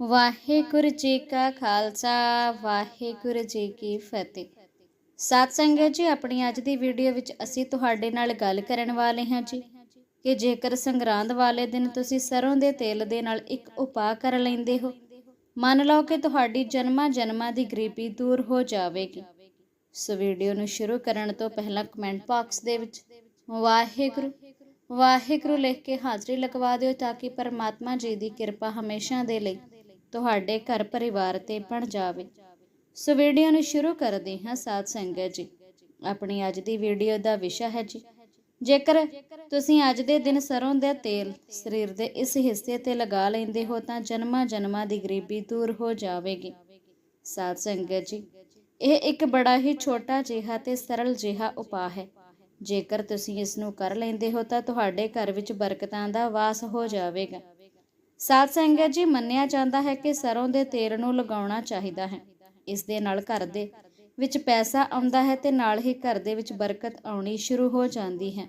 ਵਾਹਿਗੁਰੂ ਜੀ ਕਾ ਖਾਲਸਾ, ਵਾਹਿਗੁਰੂ ਜੀ ਕੀ ਫਤਿਹ। ਸਾਧ ਸੰਗਤ ਜੀ, ਆਪਣੀ ਅੱਜ ਦੀ ਵੀਡੀਓ ਵਿੱਚ ਅਸੀਂ ਤੁਹਾਡੇ ਨਾਲ ਗੱਲ ਕਰਨ ਵਾਲੇ ਹਾਂ ਜੀ ਕਿ ਜੇਕਰ ਸੰਗਰਾਂਦ ਵਾਲੇ ਦਿਨ ਤੁਸੀਂ ਸਰੋਂ ਦੇ ਤੇਲ ਦੇ ਨਾਲ ਇੱਕ ਉਪਾਅ ਕਰ ਲੈਂਦੇ ਹੋ, ਮੰਨ ਲਓ ਕਿ ਤੁਹਾਡੀ ਜਨਮਾਂ ਜਨਮਾਂ ਦੀ ਗਰੀਬੀ ਦੂਰ ਹੋ ਜਾਵੇਗੀ। ਸੋ ਵੀਡੀਓ ਨੂੰ ਸ਼ੁਰੂ ਕਰਨ ਤੋਂ ਪਹਿਲਾਂ ਕਮੈਂਟ ਬਾਕਸ ਦੇ ਵਿੱਚ ਵਾਹਿਗੁਰੂ ਵਾਹਿਗੁਰੂ ਲਿਖ ਕੇ ਹਾਜ਼ਰੀ ਲਗਵਾ ਦਿਓ ਤਾਂ ਕਿ ਪਰਮਾਤਮਾ ਜੀ ਦੀ ਕਿਰਪਾ ਹਮੇਸ਼ਾ ਦੇ ਲਈ ਤੁਹਾਡੇ ਘਰ ਪਰਿਵਾਰ ਤੇ ਬਣ ਜਾਵੇ। ਸੋ ਵੀਡੀਓ ਨੂੰ ਸ਼ੁਰੂ ਕਰਦੇ ਹਾਂ ਸਾਧ ਸੰਗਤ ਜੀ। ਆਪਣੀ ਅੱਜ ਦੀ ਵੀਡੀਓ ਦਾ ਵਿਸ਼ਾ ਹੈ ਜੀ। ਜੇਕਰ ਤੁਸੀਂ ਅੱਜ ਦੇ ਦਿਨ ਸਰੋਂ ਦਾ ਤੇਲ ਸਰੀਰ ਦੇ ਇਸ ਹਿੱਸੇ ਤੇ ਲਗਾ ਲੈਂਦੇ ਹੋ ਤਾਂ ਜਨਮਾਂ ਜਨਮਾਂ ਦੀ ਗਰੀਬੀ ਦੂਰ ਹੋ ਜਾਵੇਗੀ। ਸਾਧ ਸੰਗਤ ਜੀ, ਇਹ ਇੱਕ ਬੜਾ ਹੀ ਛੋਟਾ ਜਿਹਾ ਤੇ ਸਰਲ ਜਿਹਾ ਉਪਾਅ ਹੈ। ਜੇਕਰ ਤੁਸੀਂ ਇਸ ਨੂੰ ਕਰ ਲੈਂਦੇ ਹੋ ਤਾਂ ਤੁਹਾਡੇ ਘਰ ਵਿੱਚ ਬਰਕਤਾਂ ਦਾ ਵਾਸ ਹੋ ਜਾਵੇਗਾ। ਸਾਧ ਸੰਗਤ ਜੀ, ਮੰਨਿਆ ਜਾਂਦਾ ਹੈ ਕਿ ਸਰੋਂ ਦੇ ਤੇਲ ਨੂੰ ਲਗਾਉਣਾ ਚਾਹੀਦਾ ਹੈ। ਇਸ ਦੇ ਨਾਲ ਘਰ ਦੇ ਵਿੱਚ ਪੈਸਾ ਆਉਂਦਾ ਹੈ ਤੇ ਨਾਲ ਹੀ ਘਰ ਦੇ ਵਿੱਚ ਬਰਕਤ ਆਉਣੀ ਸ਼ੁਰੂ ਹੋ ਜਾਂਦੀ ਹੈ।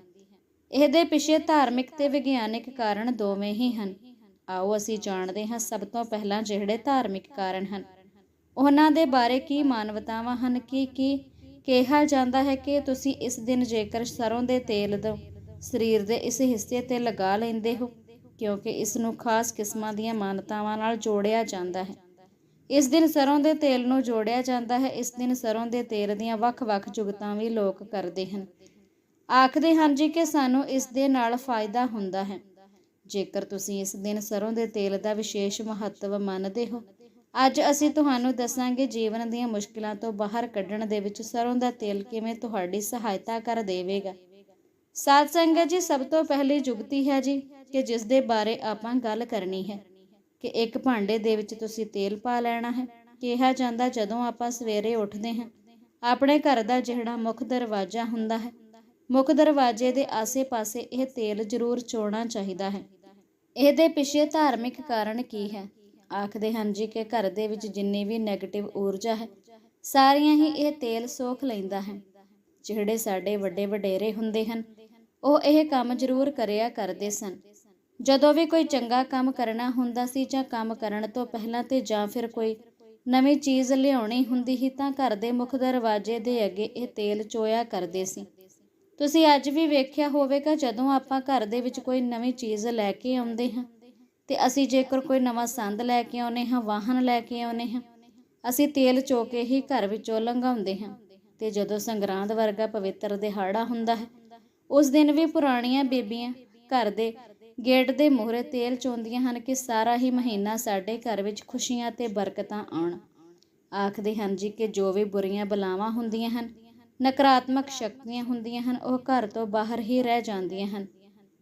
ਇਹਦੇ ਪਿੱਛੇ ਧਾਰਮਿਕ ਤੇ ਵਿਗਿਆਨਿਕ ਕਾਰਨ ਦੋਵੇਂ ਹੀ ਹਨ। ਆਓ ਅਸੀਂ ਜਾਣਦੇ ਹਾਂ ਸਭ ਤੋਂ ਪਹਿਲਾਂ ਜਿਹੜੇ ਧਾਰਮਿਕ ਕਾਰਨ ਹਨ। ਉਹਨਾਂ ਦੇ ਬਾਰੇ ਕੀ ਮਾਨਵਤਾਵਾਂ ਹਨ, ਕੀ ਕੀ ਕਿਹਾ ਜਾਂਦਾ ਹੈ ਕਿ ਤੁਸੀਂ ਇਸ ਦਿਨ ਜੇਕਰ ਸਰੋਂ ਦੇ ਤੇਲ ਦਾ ਸਰੀਰ ਦੇ ਇਸ ਹਿੱਸੇ ਤੇ ਲਗਾ ਲੈਂਦੇ ਹੋ ਕਿਉਂਕਿ ਇਸ ਨੂੰ ਖਾਸ ਕਿਸਮਾਂ ਦੀਆਂ ਮਾਨਤਾਵਾਂ ਨਾਲ ਜੋੜਿਆ ਜਾਂਦਾ ਹੈ। ਇਸ ਦਿਨ ਸਰੋਂ ਦੇ ਤੇਲ ਨੂੰ ਜੋੜਿਆ ਜਾਂਦਾ ਹੈ। ਇਸ ਦਿਨ ਸਰੋਂ ਦੇ ਤੇਲ ਦੀਆਂ ਵੱਖ-ਵੱਖ ਜੁਗਤਾਂ ਵੀ ਲੋਕ ਕਰਦੇ ਹਨ। ਆਖਦੇ ਹਨ ਜੀ ਕਿ ਸਾਨੂੰ ਇਸ ਦੇ ਨਾਲ ਫਾਇਦਾ ਹੁੰਦਾ ਹੈ। ਜੇਕਰ ਤੁਸੀਂ ਇਸ ਦਿਨ ਸਰੋਂ ਦੇ ਤੇਲ ਦਾ ਵਿਸ਼ੇਸ਼ ਮਹੱਤਵ ਮੰਨਦੇ ਹੋ, ਅੱਜ ਅਸੀਂ ਤੁਹਾਨੂੰ ਦੱਸਾਂਗੇ ਜੀਵਨ ਦੀਆਂ ਮੁਸ਼ਕਲਾਂ ਤੋਂ ਬਾਹਰ ਕੱਢਣ ਦੇ ਵਿੱਚ ਸਰੋਂ ਦਾ ਤੇਲ ਕਿਵੇਂ ਤੁਹਾਡੀ ਸਹਾਇਤਾ ਕਰ ਦੇਵੇਗਾ। ਸਾਧ ਸੰਗਤ ਜੀ, ਸਭ ਤੋਂ ਪਹਿਲੀ ਜੁਗਤੀ ਹੈ ਜੀ ਕਿ ਜਿਸ ਦੇ ਬਾਰੇ ਆਪਾਂ ਗੱਲ ਕਰਨੀ ਹੈ ਕਿ ਇੱਕ ਭਾਂਡੇ ਦੇ ਵਿੱਚ ਤੁਸੀਂ ਤੇਲ ਪਾ ਲੈਣਾ ਹੈ। ਕਿਹਾ ਜਾਂਦਾ ਜਦੋਂ ਆਪਾਂ ਸਵੇਰੇ ਉੱਠਦੇ ਹਾਂ, ਆਪਣੇ ਘਰ ਦਾ ਜਿਹੜਾ ਮੁੱਖ ਦਰਵਾਜ਼ਾ ਹੁੰਦਾ ਹੈ, ਮੁੱਖ ਦਰਵਾਜ਼ੇ ਦੇ ਆਸੇ-ਪਾਸੇ ਇਹ ਤੇਲ ਜ਼ਰੂਰ ਚੋਣਾ ਚਾਹੀਦਾ ਹੈ। ਇਹਦੇ ਪਿੱਛੇ ਧਾਰਮਿਕ ਕਾਰਨ ਕੀ ਹੈ? ਆਖਦੇ ਹਨ ਜੀ ਕਿ ਘਰ ਦੇ ਵਿੱਚ ਜਿੰਨੀ ਵੀ 네ਗੇਟਿਵ ਊਰਜਾ ਹੈ, ਸਾਰੀਆਂ ਹੀ ਇਹ ਤੇਲ ਸੋਖ ਲੈਂਦਾ ਹੈ। ਜਿਹੜੇ ਸਾਡੇ ਵੱਡੇ ਵਡੇਰੇ ਹੁੰਦੇ ਹਨ, ਉਹ ਇਹ ਕੰਮ ਜ਼ਰੂਰ ਕਰਿਆ ਕਰਦੇ ਸਨ। ਜਦੋਂ ਵੀ ਕੋਈ ਚੰਗਾ ਕੰਮ ਕਰਨਾ ਹੁੰਦਾ ਸੀ ਜਾਂ ਕੰਮ ਕਰਨ ਤੋਂ ਪਹਿਲਾਂ ਤੇ ਜਾਂ ਫਿਰ ਕੋਈ ਨਵੀਂ ਚੀਜ਼ ਲਿਆਉਣੀ ਹੁੰਦੀ ਸੀ ਤਾਂ ਘਰ ਦੇ ਮੁੱਖ ਦਰਵਾਜ਼ੇ ਦੇ ਅੱਗੇ ਇਹ ਤੇਲ ਚੋਇਆ ਕਰਦੇ ਸੀ। ਤੁਸੀਂ ਅੱਜ ਵੀ ਵੇਖਿਆ ਹੋਵੇਗਾ ਜਦੋਂ ਆਪਾਂ ਘਰ ਦੇ ਵਿੱਚ ਕੋਈ ਨਵੀਂ ਚੀਜ਼ ਲੈ ਕੇ ਆਉਂਦੇ ਹਾਂ ਤੇ ਅਸੀਂ ਜੇਕਰ ਕੋਈ ਨਵਾਂ ਸੰਦ ਲੈ ਕੇ ਆਉਨੇ ਹਾਂ, ਵਾਹਨ ਲੈ ਕੇ ਆਉਨੇ ਹਾਂ, ਅਸੀਂ ਤੇਲ ਚੋ ਕੇ ਹੀ ਘਰ ਵਿੱਚੋਂ ਲੰਘਾਉਂਦੇ ਹਾਂ ਤੇ ਜਦੋਂ ਸੰਗਰਾਂਦ ਵਰਗਾ ਪਵਿੱਤਰ ਦਿਹਾੜਾ ਹੁੰਦਾ ਹੈ, ਉਸ ਦਿਨ ਵੀ ਪੁਰਾਣੀਆਂ ਬੀਬੀਆਂ ਘਰ ਦੇ ਗੇਟ ਦੇ ਮੂਹਰੇ ਤੇਲ ਚੋਂਦੀਆਂ ਹਨ ਕਿ ਸਾਰਾ ਹੀ ਮਹੀਨਾ ਸਾਡੇ ਘਰ ਵਿੱਚ ਖੁਸ਼ੀਆਂ ਤੇ ਬਰਕਤਾਂ ਆਉਣ। ਆਖਦੇ ਹਨ ਜੀ ਕਿ ਜੋ ਵੀ ਬੁਰੀਆਂ ਬਲਾਵਾਂ ਹੁੰਦੀਆਂ ਹਨ, ਨਕਾਰਾਤਮਕ ਸ਼ਕਤੀਆਂ ਹੁੰਦੀਆਂ ਹਨ, ਉਹ ਘਰ ਤੋਂ ਬਾਹਰ ਹੀ ਰਹਿ ਜਾਂਦੀਆਂ ਹਨ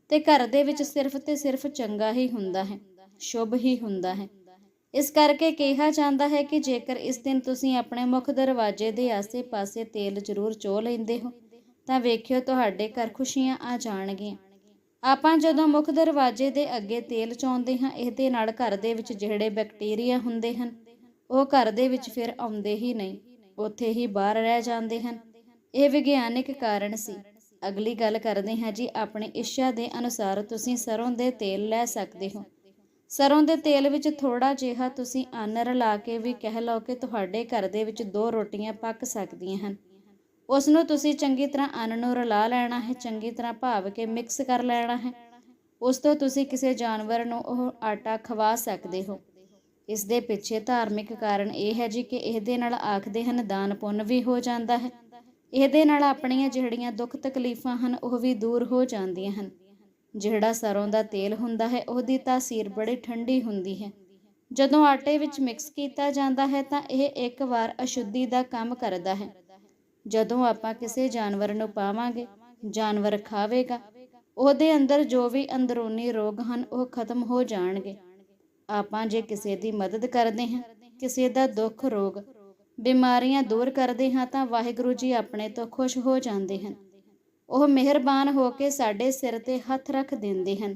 ਤੇ ਘਰ ਦੇ ਵਿੱਚ ਸਿਰਫ ਤੇ ਸਿਰਫ ਚੰਗਾ ਹੀ ਹੁੰਦਾ ਹੈ, ਸ਼ੁਭ ਹੀ ਹੁੰਦਾ ਹੈ। ਇਸ ਕਰਕੇ ਕਿਹਾ ਜਾਂਦਾ ਹੈ ਕਿ ਜੇਕਰ ਇਸ ਦਿਨ ਤੁਸੀਂ ਆਪਣੇ ਮੁੱਖ ਦਰਵਾਜ਼ੇ ਦੇ ਆਸੇ-ਪਾਸੇ ਤੇਲ ਜ਼ਰੂਰ ਚੋ ਲੈਂਦੇ ਹੋ, ਤਾਂ ਵੇਖਿਓ ਤੁਹਾਡੇ ਘਰ ਖੁਸ਼ੀਆਂ ਆ ਜਾਣਗੀਆਂ। ਆਪਾਂ ਜਦੋਂ ਮੁੱਖ ਦਰਵਾਜ਼ੇ ਦੇ ਅੱਗੇ ਤੇਲ ਚੋਂਦੇ ਹਾਂ, ਇਹਦੇ ਨਾਲ ਘਰ ਦੇ ਵਿੱਚ ਜਿਹੜੇ ਬੈਕਟੀਰੀਆ ਹੁੰਦੇ ਹਨ, ਉਹ ਘਰ ਦੇ ਵਿੱਚ ਫਿਰ ਆਉਂਦੇ ਹੀ ਨਹੀਂ, ਉੱਥੇ ਹੀ ਬਾਹਰ ਰਹਿ ਜਾਂਦੇ ਹਨ। ਇਹ ਵਿਗਿਆਨਿਕ ਕਾਰਨ ਸੀ। ਅਗਲੀ ਗੱਲ ਕਰਦੇ ਹਾਂ ਜੀ, ਆਪਣੇ ਇੱਛਾ ਦੇ ਅਨੁਸਾਰ ਤੁਸੀਂ ਸਰੋਂ ਦੇ ਤੇਲ ਲੈ ਸਕਦੇ ਹੋ। ਸਰੋਂ ਦੇ ਤੇਲ ਵਿੱਚ ਥੋੜਾ ਜਿਹਾ ਤੁਸੀਂ ਅੰਨ ਰਲਾ ਕੇ ਵੀ ਕਹਿ ਲਓ ਕਿ ਤੁਹਾਡੇ ਘਰ ਦੇ ਵਿੱਚ ਦੋ ਰੋਟੀਆਂ ਪੱਕ ਸਕਦੀਆਂ ਹਨ। ਉਸ ਨੂੰ ਤੁਸੀਂ ਚੰਗੀ ਤਰ੍ਹਾਂ ਅੰਨ ਨੂੰ ਰਲਾ ਲੈਣਾ ਹੈ, ਚੰਗੀ ਤਰ੍ਹਾਂ ਭਾਵ ਕੇ ਮਿਕਸ ਕਰ ਲੈਣਾ ਹੈ। ਉਸ ਤੋਂ ਤੁਸੀਂ ਕਿਸੇ ਜਾਨਵਰ ਨੂੰ ਉਹ ਆਟਾ ਖਵਾ ਸਕਦੇ ਹੋ। ਇਸ ਦੇ ਪਿੱਛੇ ਧਾਰਮਿਕ ਕਾਰਨ ਇਹ ਹੈ ਜੀ ਕਿ ਇਹਦੇ ਨਾਲ ਆਖਦੇ ਹਨ, ਦਾਨ ਪੁੰਨ ਵੀ ਹੋ ਜਾਂਦਾ ਹੈ। ਇਹਦੇ ਨਾਲ ਆਪਣੀਆਂ ਜਿਹੜੀਆਂ ਦੁੱਖ ਤਕਲੀਫਾਂ ਹਨ, ਉਹ ਵੀ ਦੂਰ ਹੋ ਜਾਂਦੀਆਂ ਹਨ। ਜਿਹੜਾ ਸਰੋਂ ਦਾ ਤੇਲ ਹੁੰਦਾ ਹੈ, ਉਹਦੀ ਤਾਸੀਰ ਬੜੀ ਠੰਡੀ ਹੁੰਦੀ ਹੈ। ਜਦੋਂ ਆਟੇ ਵਿੱਚ ਮਿਕਸ ਕੀਤਾ ਜਾਂਦਾ ਹੈ, ਤਾਂ ਇਹ ਇੱਕ ਵਾਰ ਅਸ਼ੁੱਧੀ ਦਾ ਕੰਮ ਕਰਦਾ ਹੈ। ਜਦੋਂ ਆਪਾਂ ਕਿਸੇ ਜਾਨਵਰ ਨੂੰ ਪਾਵਾਂਗੇ, ਜਾਨਵਰ ਖਾਵੇਗਾ। ਉਹਦੇ ਅੰਦਰ ਜੋ ਵੀ ਅੰਦਰੂਨੀ ਰੋਗ ਹਨ, ਉਹ ਖਤਮ ਹੋ ਜਾਣਗੇ। ਆਪਾਂ ਜੇ ਕਿਸੇ ਦੀ ਮਦਦ ਕਰਦੇ ਹਾਂ, ਕਿਸੇ ਦਾ ਦੁੱਖ, ਰੋਗ, ਬਿਮਾਰੀਆਂ ਦੂਰ ਕਰਦੇ ਹਾਂ, ਤਾਂ ਵਾਹਿਗੁਰੂ ਜੀ ਆਪਣੇ ਤੋਂ ਖੁਸ਼ ਹੋ ਜਾਂਦੇ ਹਨ। ਉਹ ਮਿਹਰਬਾਨ ਹੋ ਕੇ ਸਾਡੇ ਸਿਰ ਤੇ ਹੱਥ ਰੱਖ ਦਿੰਦੇ ਹਨ।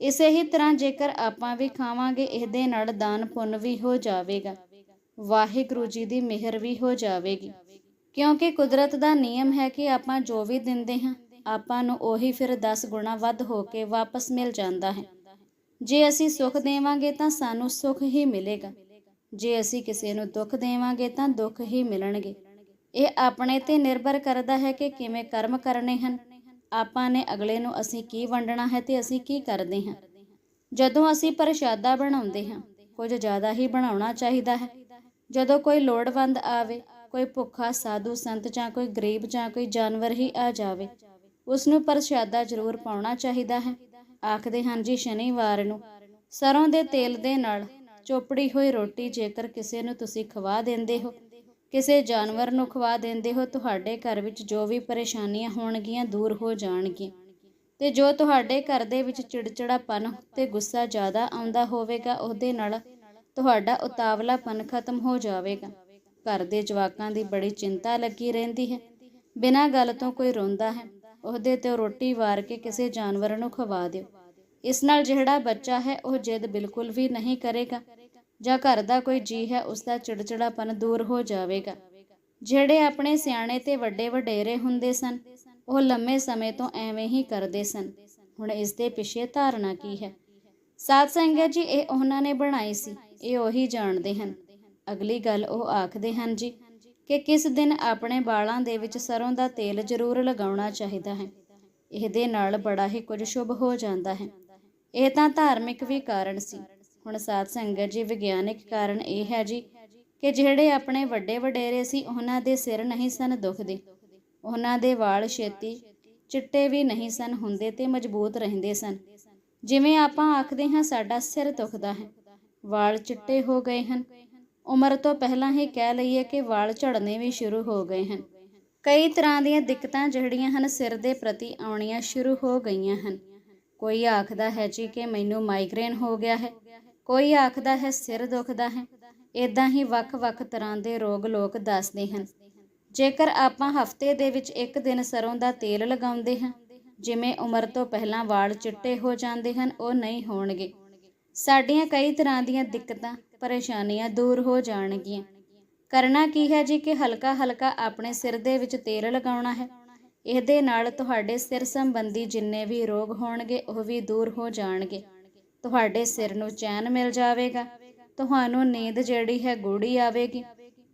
ਇਸੇ ਹੀ ਤਰ੍ਹਾਂ ਜੇਕਰ ਆਪਾਂ ਵੀ ਖਾਵਾਂਗੇ, ਇਹਦੇ ਨਾਲ ਦਾਨ ਪੁੰਨ ਵੀ ਹੋ ਜਾਵੇਗਾ। ਵਾਹਿਗੁਰੂ ਜੀ ਦੀ ਮਿਹਰ ਵੀ ਹੋ ਜਾਵੇਗੀ। ਕਿਉਂਕਿ ਕੁਦਰਤ ਦਾ ਨਿਯਮ ਹੈ ਕਿ ਆਪਾਂ ਜੋ ਵੀ ਦਿੰਦੇ ਹਾਂ, ਆਪਾਂ ਨੂੰ ਉਹੀ ਫਿਰ 10 ਗੁਣਾ ਵੱਧ ਹੋ ਕੇ ਵਾਪਸ ਮਿਲ ਜਾਂਦਾ ਹੈ। ਜੇ ਅਸੀਂ ਸੁਖ ਦੇਵਾਂਗੇ ਤਾਂ ਸਾਨੂੰ ਸੁਖ ਹੀ ਮਿਲੇਗਾ। ਜੇ ਅਸੀਂ ਕਿਸੇ ਨੂੰ ਦੁੱਖ ਦੇਵਾਂਗੇ ਤਾਂ ਦੁੱਖ ਹੀ ਮਿਲਣਗੇ। ਇਹ ਆਪਣੇ ਤੇ ਨਿਰਭਰ ਕਰਦਾ ਹੈ ਕਿ ਕਿਵੇਂ ਕਰਮ ਕਰਨੇ ਹਨ। ਆਪਾਂ ਨੇ ਅਗਲੇ ਨੂੰ ਅਸੀਂ ਕੀ ਵੰਡਣਾ ਹੈ ਤੇ ਅਸੀਂ ਕੀ ਕਰਦੇ ਹਾਂ। ਜਦੋਂ ਅਸੀਂ ਪ੍ਰਸ਼ਾਦਾ ਬਣਾਉਂਦੇ ਹਾਂ, ਕੁਝ ਜ਼ਿਆਦਾ ਹੀ ਬਣਾਉਣਾ ਚਾਹੀਦਾ ਹੈ। ਜਦੋਂ ਕੋਈ ਲੋੜਵੰਦ ਆਵੇ ਕੋਈ ਭੁੱਖਾ, ਸਾਧੂ, ਸੰਤ ਜਾਂ ਕੋਈ ਗਰੀਬ ਜਾਂ ਕੋਈ ਜਾਨਵਰ ਹੀ ਆ ਜਾਵੇ। ਉਸ ਨੂੰ ਪ੍ਰਸ਼ਾਦਾ ਜ਼ਰੂਰ ਪਾਉਣਾ ਚਾਹੀਦਾ ਹੈ। ਆਖਦੇ ਹਨ ਜੀ, ਸ਼ਨੀਵਾਰ ਨੂੰ ਸਰੋਂ ਦੇ ਤੇਲ ਦੇ ਨਾਲ ਚੋਪੜੀ ਹੋਈ ਰੋਟੀ ਜੇਕਰ ਕਿਸੇ ਨੂੰ ਤੁਸੀਂ ਖਵਾ ਦਿੰਦੇ ਹੋ, ਕਿਸੇ ਜਾਨਵਰ ਨੂੰ ਖਵਾ ਦਿੰਦੇ ਹੋ, ਤੁਹਾਡੇ ਘਰ ਵਿੱਚ ਜੋ ਵੀ ਪਰੇਸ਼ਾਨੀਆਂ ਹੋਣਗੀਆਂ ਦੂਰ ਹੋ ਜਾਣਗੀਆਂ। ਤੇ ਜੋ ਤੁਹਾਡੇ ਘਰ ਦੇ ਵਿੱਚ ਚਿੜਚਿੜਾਪਨ ਤੇ ਗੁੱਸਾ ਜ਼ਿਆਦਾ ਆਉਂਦਾ ਹੋਵੇਗਾ, ਉਹਦੇ ਨਾਲ ਤੁਹਾਡਾ ਉਤਾਵਲਾਪਨ ਖਤਮ ਹੋ ਜਾਵੇਗਾ। ਘਰ ਦੇ ਜਵਾਕਾਂ ਦੀ ਬੜੀ ਚਿੰਤਾ ਲੱਗੀ ਰਹਿੰਦੀ ਹੈ। ਬਿਨਾਂ ਗੱਲ ਤੋਂ ਕੋਈ ਰੋਂਦਾ ਹੈ। ਉਹਦੇ ਤੇ ਰੋਟੀ ਵਾਰ ਕੇ ਕਿਸੇ ਜਾਨਵਰ ਨੂੰ ਖਵਾ ਦਿਓ। ਇਸ ਨਾਲ ਜਿਹੜਾ ਬੱਚਾ ਹੈ, ਉਹ ਜਿੱਦ ਬਿਲਕੁਲ ਵੀ ਨਹੀਂ ਕਰੇਗਾ। ਜਾਂ ਘਰ ਦਾ ਕੋਈ ਜੀ ਹੈ ਉਸ ਦਾ ਚਿੜਚਿੜਾਪਨ ਦੂਰ ਹੋ ਜਾਵੇਗਾ। ਜਿਹੜੇ ਆਪਣੇ ਸਿਆਣੇ ਤੇ ਵੱਡੇ ਵਡੇਰੇ ਹੁੰਦੇ ਸਨ, ਉਹ ਲੰਮੇ ਸਮੇਂ ਤੋਂ ਐਵੇਂ ਹੀ ਕਰਦੇ ਸਨ। ਹੁਣ ਇਸ ਦੇ ਪਿੱਛੇ ਧਾਰਨਾ ਕੀ ਹੈ? ਸਾਧ ਸੰਗਤ ਜੀ, ਇਹ ਉਹਨਾਂ ਨੇ ਬਣਾਈ ਸੀ। ਇਹ ਉਹੀ ਜਾਣਦੇ ਹਨ। ਅਗਲੀ ਗੱਲ ਉਹ ਆਖਦੇ ਹਨ ਜੀ ਕਿ ਕਿਸ ਦਿਨ ਆਪਣੇ ਵਾਲਾਂ ਦੇ ਵਿੱਚ ਸਰੋਂ ਦਾ ਤੇਲ ਜ਼ਰੂਰ ਲਗਾਉਣਾ ਚਾਹੀਦਾ ਹੈ। ਇਹਦੇ ਨਾਲ ਬੜਾ ਹੀ ਕੁਝ ਸ਼ੁਭ ਹੋ ਜਾਂਦਾ ਹੈ। ਇਹ ਤਾਂ ਧਾਰਮਿਕ ਵੀ ਕਾਰਨ ਸੀ। ਹੁਣ ਸਾਧ ਸੰਗਤ ਜੀ, ਵਿਗਿਆਨਿਕ ਕਾਰਨ ਇਹ ਹੈ ਜੀ ਕਿ ਜਿਹੜੇ ਆਪਣੇ ਵੱਡੇ ਵਡੇਰੇ ਸੀ, ਉਹਨਾਂ ਦੇ ਸਿਰ ਨਹੀਂ ਸਨ ਦੁਖਦੇ। ਉਹਨਾਂ ਦੇ ਵਾਲ ਛੇਤੀ ਚਿੱਟੇ ਵੀ ਨਹੀਂ ਸਨ ਹੁੰਦੇ ਤੇ ਮਜ਼ਬੂਤ ਰਹਿੰਦੇ ਸਨ। ਜਿਵੇਂ ਆਪਾਂ ਆਖਦੇ ਹਾਂ, ਸਾਡਾ ਸਿਰ ਦੁਖਦਾ ਹੈ। ਵਾਲ ਚਿੱਟੇ ਹੋ ਗਏ ਹਨ। ਉਮਰ ਤੋਂ ਪਹਿਲਾਂ ਹੀ ਕਹਿ ਲਈਏ ਕਿ ਵਾਲ ਝੜਨੇ ਵੀ ਸ਼ੁਰੂ ਹੋ ਗਏ ਹਨ। ਕਈ ਤਰ੍ਹਾਂ ਦੀਆਂ ਦਿੱਕਤਾਂ ਜਿਹੜੀਆਂ ਹਨ, ਸਿਰ ਦੇ ਪ੍ਰਤੀ ਆਉਣੀਆਂ ਸ਼ੁਰੂ ਹੋ ਗਈਆਂ ਹਨ। ਕੋਈ ਆਖਦਾ ਹੈ ਜੀ ਕਿ ਮੈਨੂੰ ਮਾਈਗ੍ਰੇਨ ਹੋ ਗਿਆ ਹੈ। ਕੋਈ ਆਖਦਾ ਹੈ ਸਿਰ ਦੁਖਦਾ ਹੈ। ਇਦਾਂ ਹੀ ਵੱਖ-ਵੱਖ ਤਰ੍ਹਾਂ ਦੇ ਰੋਗ ਲੋਕ ਦੱਸਦੇ ਹਨ। ਜੇਕਰ ਆਪਾਂ ਹਫ਼ਤੇ ਦੇ ਵਿੱਚ ਇੱਕ ਦਿਨ ਸਰੋਂ ਦਾ ਤੇਲ ਲਗਾਉਂਦੇ ਹਾਂ, ਜਿਵੇਂ ਉਮਰ ਤੋਂ ਪਹਿਲਾਂ ਵਾਲ ਚਿੱਟੇ ਹੋ ਜਾਂਦੇ ਹਨ, ਉਹ ਨਹੀਂ ਹੋਣਗੇ। ਸਾਡੀਆਂ ਕਈ ਤਰ੍ਹਾਂ ਦੀਆਂ ਦਿੱਕਤਾਂ ਪਰੇਸ਼ਾਨੀਆਂ ਦੂਰ ਹੋ ਜਾਣਗੀਆਂ। ਕਰਨਾ ਕੀ ਹੈ ਜੀ ਕਿ ਹਲਕਾ ਹਲਕਾ ਆਪਣੇ ਸਿਰ ਦੇ ਵਿੱਚ ਤੇਲ ਲਗਾਉਣਾ ਹੈ। ਇਹਦੇ ਨਾਲ ਤੁਹਾਡੇ ਸਿਰ ਸੰਬੰਧੀ ਜਿੰਨੇ ਵੀ ਰੋਗ ਹੋਣਗੇ, ਉਹ ਵੀ ਦੂਰ ਹੋ ਜਾਣਗੇ। ਤੁਹਾਡੇ ਸਿਰ ਨੂੰ ਚੈਨ ਮਿਲ ਜਾਵੇਗਾ। ਤੁਹਾਨੂੰ ਨੀਂਦ ਜਿਹੜੀ ਹੈ ਗੂੜੀ ਆਵੇਗੀ।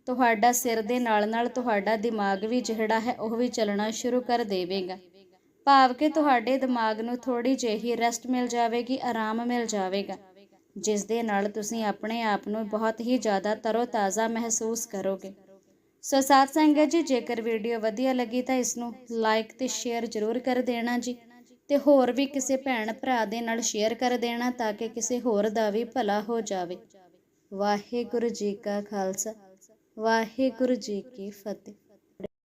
ਤੁਹਾਡਾ ਸਿਰ ਦੇ ਨਾਲ ਨਾਲ ਤੁਹਾਡਾ ਦਿਮਾਗ ਵੀ ਜਿਹੜਾ ਹੈ, ਉਹ ਵੀ ਚੱਲਣਾ ਸ਼ੁਰੂ ਕਰ ਦੇਵੇਗਾ। ਭਾਵ ਕਿ ਤੁਹਾਡੇ ਦਿਮਾਗ ਨੂੰ ਥੋੜੀ ਜਿਹੀ ਰੈਸਟ ਮਿਲ ਜਾਵੇਗੀ, ਆਰਾਮ ਮਿਲ ਜਾਵੇਗਾ। ਜਿਸ ਦੇ ਨਾਲ ਤੁਸੀਂ ਆਪਣੇ ਆਪ ਨੂੰ ਬਹੁਤ ਹੀ ਜ਼ਿਆਦਾ ਤਰੋਤਾਜ਼ਾ ਮਹਿਸੂਸ ਕਰੋਗੇ। ਸੋ ਸਾਧ ਸੰਗਤ ਜੀ, ਜੇਕਰ ਵੀਡੀਓ ਵਧੀਆ ਲੱਗੀ ਤਾਂ ਇਸ ਨੂੰ ਲਾਈਕ ਤੇ ਸ਼ੇਅਰ ਜ਼ਰੂਰ ਕਰ ਦੇਣਾ ਜੀ ਤੇ ਹੋਰ ਵੀ ਕਿਸੇ ਭੈਣ ਭਰਾ ਦੇ ਨਾਲ ਸ਼ੇਅਰ ਕਰ ਦੇਣਾ ਤਾਂ ਕਿ ਕਿਸੇ ਹੋਰ ਦਾ ਵੀ ਭਲਾ ਹੋ ਜਾਵੇ। ਵਾਹਿਗੁਰੂ ਜੀ ਕਾ ਖਾਲਸਾ, ਵਾਹਿਗੁਰੂ ਜੀ ਕੀ ਫਤਿਹ।